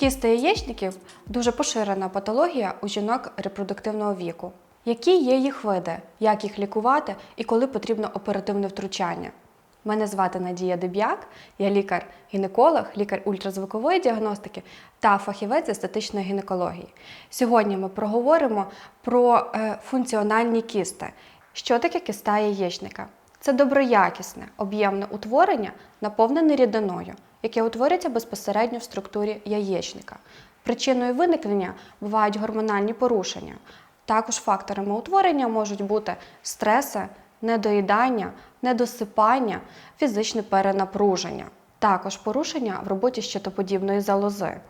Кісти яєчників дуже поширена патологія у жінок репродуктивного віку. Які є їх види, як їх лікувати і коли потрібно оперативне втручання? Мене звати Надія Деб'як, я лікар-гінеколог, лікар ультразвукової діагностики та фахівець естетичної гінекології. Сьогодні ми проговоримо про е, функціональні кісти. Що таке киста яєчника? Це доброякісне, об'ємне утворення, наповнене рідиною, яке утворюється безпосередньо в структурі яєчника. Причиною виникнення бувають гормональні порушення. Також факторами утворення можуть бути стреси, недоїдання, недосипання, фізичне перенапруження, також порушення в роботі щитоподібної залози.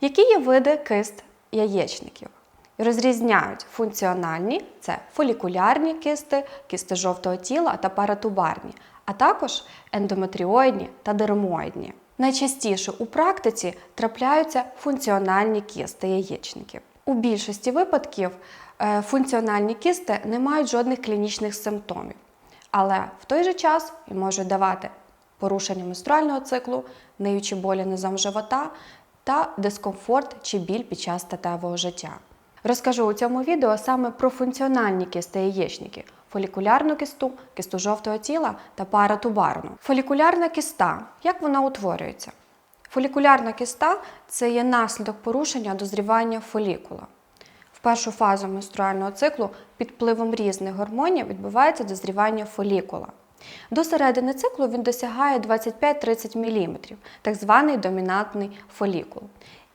Які є види кист яєчників? Розрізняють функціональні це фолікулярні кисти, кисти жовтого тіла та паратубарні, а також ендометріоїдні та дермоїдні. Найчастіше у практиці трапляються функціональні кисти яєчників. У більшості випадків е, функціональні кисти не мають жодних клінічних симптомів, але в той же час можуть давати порушення менструального циклу, ниючі болі низом живота та дискомфорт чи біль під час статевого життя. Розкажу у цьому відео саме про функціональні кисти яєчники, фолікулярну кисту, кисту жовтого тіла та паратубарну. Фолікулярна киста, як вона утворюється? Фолікулярна киста це є наслідок порушення дозрівання фолікула. В першу фазу менструального циклу під впливом різних гормонів відбувається дозрівання фолікула. До середини циклу він досягає 25-30 мм, так званий домінантний фолікул.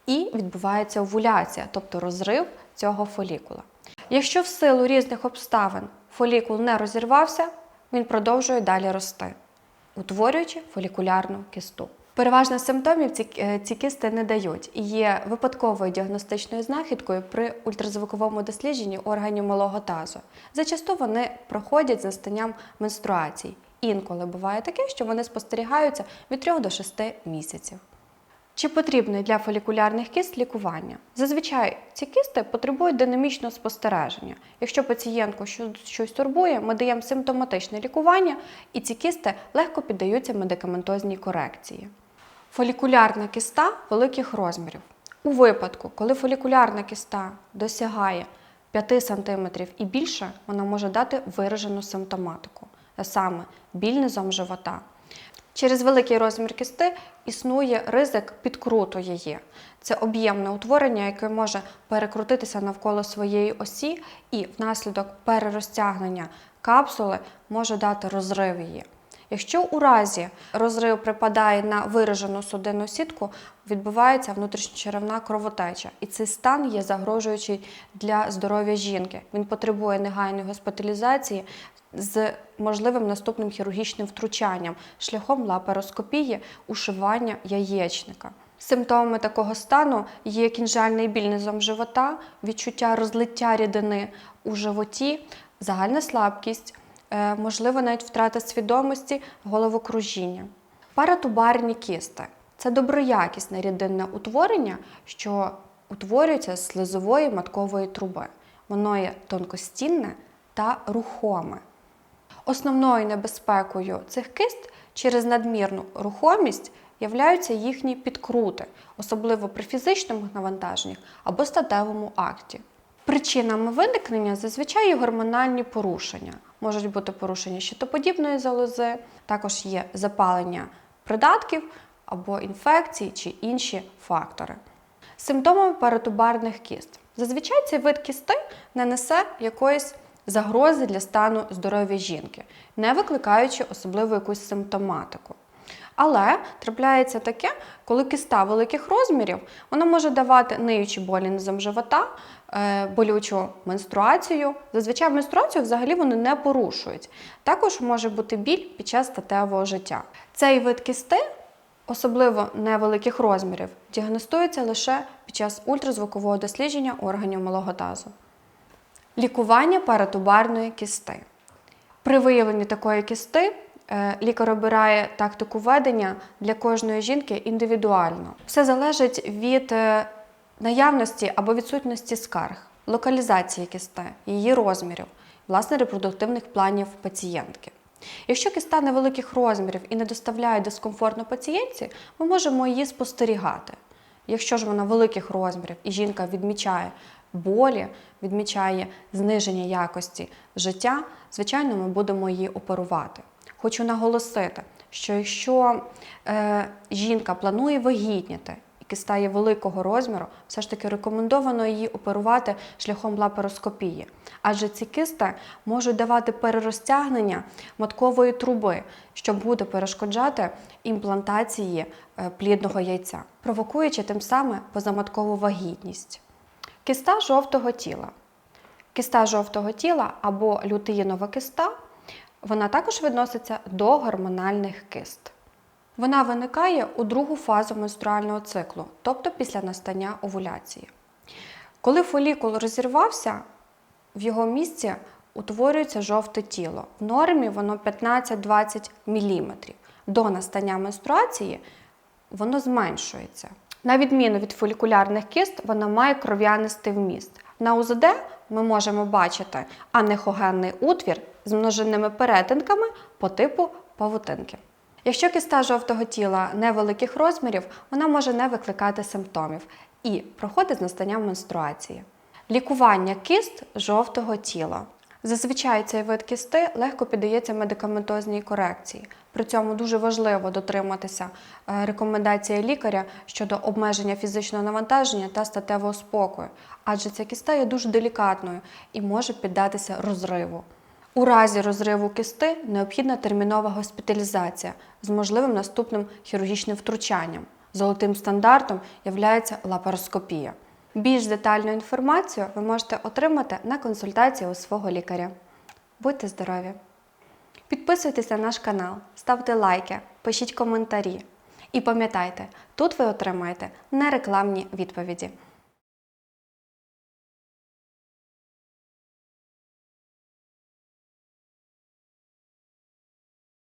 І відбувається овуляція, тобто розрив цього фолікула. Якщо в силу різних обставин фолікул не розірвався, він продовжує далі рости, утворюючи фолікулярну кисту. Переважно симптомів ці, е, ці кисти не дають і є випадковою діагностичною знахідкою при ультразвуковому дослідженні органів малого тазу. Зачасту вони проходять з настанням менструацій. Інколи буває таке, що вони спостерігаються від 3 до 6 місяців. Чи потрібне для фолікулярних кист лікування? Зазвичай ці кисти потребують динамічного спостереження. Якщо пацієнтку щось турбує, ми даємо симптоматичне лікування, і ці кисти легко піддаються медикаментозній корекції. Фолікулярна киста великих розмірів. У випадку, коли фолікулярна киста досягає 5 см і більше, вона може дати виражену симптоматику, а саме біль низом живота. Через великий розмір кисти існує ризик підкруту її. Це об'ємне утворення, яке може перекрутитися навколо своєї осі, і внаслідок перерозтягнення капсули може дати розрив її. Якщо у разі розрив припадає на виражену судинну сітку, відбувається внутрішньочеревна кровотеча, і цей стан є загрожуючий для здоров'я жінки. Він потребує негайної госпіталізації з можливим наступним хірургічним втручанням шляхом лапароскопії ушивання яєчника. Симптомами такого стану є кінжальний біль низом живота, відчуття розлиття рідини у животі, загальна слабкість, можливо навіть втрата свідомості, головокружіння. Паратубарні кісти це доброякісне рідинне утворення, що утворюється з слизової маткової труби. Воно є тонкостінне та рухоме. Основною небезпекою цих кист через надмірну рухомість являються їхні підкрути, особливо при фізичних навантаженнях або статевому акті. Причинами виникнення зазвичай є гормональні порушення. Можуть бути порушення щитоподібної залози, також є запалення придатків або інфекції чи інші фактори. Симптомами паратубарних кіст. Зазвичай цей вид кісти не несе якоїсь загрози для стану здоров'я жінки, не викликаючи особливо якусь симптоматику. Але трапляється таке, коли киста великих розмірів, вона може давати ниючі болі низом живота, е, болючу менструацію. Зазвичай менструацію взагалі вони не порушують. Також може бути біль під час статевого життя. Цей вид кисти, особливо невеликих розмірів, діагностується лише під час ультразвукового дослідження органів малого тазу. Лікування паратубарної кісти. При виявленні такої кісти лікар обирає тактику ведення для кожної жінки індивідуально. Все залежить від е, наявності або відсутності скарг, локалізації кісти, її розмірів, власне, репродуктивних планів пацієнтки. Якщо киста невеликих розмірів і не доставляє дискомфортно пацієнтці, ми можемо її спостерігати. Якщо ж вона великих розмірів і жінка відмічає болі, відмічає зниження якості життя, звичайно, ми будемо її оперувати. Хочу наголосити, що якщо е, жінка планує вагітніти і киста великого розміру, все ж таки рекомендовано її оперувати шляхом лапароскопії. Адже ці кисти можуть давати перерозтягнення маткової труби, що буде перешкоджати імплантації е, плідного яйця, провокуючи тим самим позаматкову вагітність. Киста жовтого тіла. Киста жовтого тіла або лютеїнова киста, вона також відноситься до гормональних кист. Вона виникає у другу фазу менструального циклу, тобто після настання овуляції. Коли фолікул розірвався, в його місці утворюється жовте тіло. В нормі воно 15-20 мм. До настання менструації воно зменшується. На відміну від фолікулярних кист, вона має кров'янистий вміст. На УЗД ми можемо бачити анехогенний утвір з множинними перетинками по типу павутинки. Якщо киста жовтого тіла невеликих розмірів, вона може не викликати симптомів і проходить з настанням менструації. Лікування кист жовтого тіла. Зазвичай цей вид кисти легко піддається медикаментозній корекції. При цьому дуже важливо дотриматися е, рекомендації лікаря щодо обмеження фізичного навантаження та статевого спокою, адже ця киста є дуже делікатною і може піддатися розриву. У разі розриву кисти необхідна термінова госпіталізація з можливим наступним хірургічним втручанням. Золотим стандартом є лапароскопія. Більш детальну інформацію ви можете отримати на консультації у свого лікаря. Будьте здорові! Підписуйтесь на наш канал, ставте лайки, пишіть коментарі. І пам'ятайте, тут ви отримаєте нерекламні відповіді.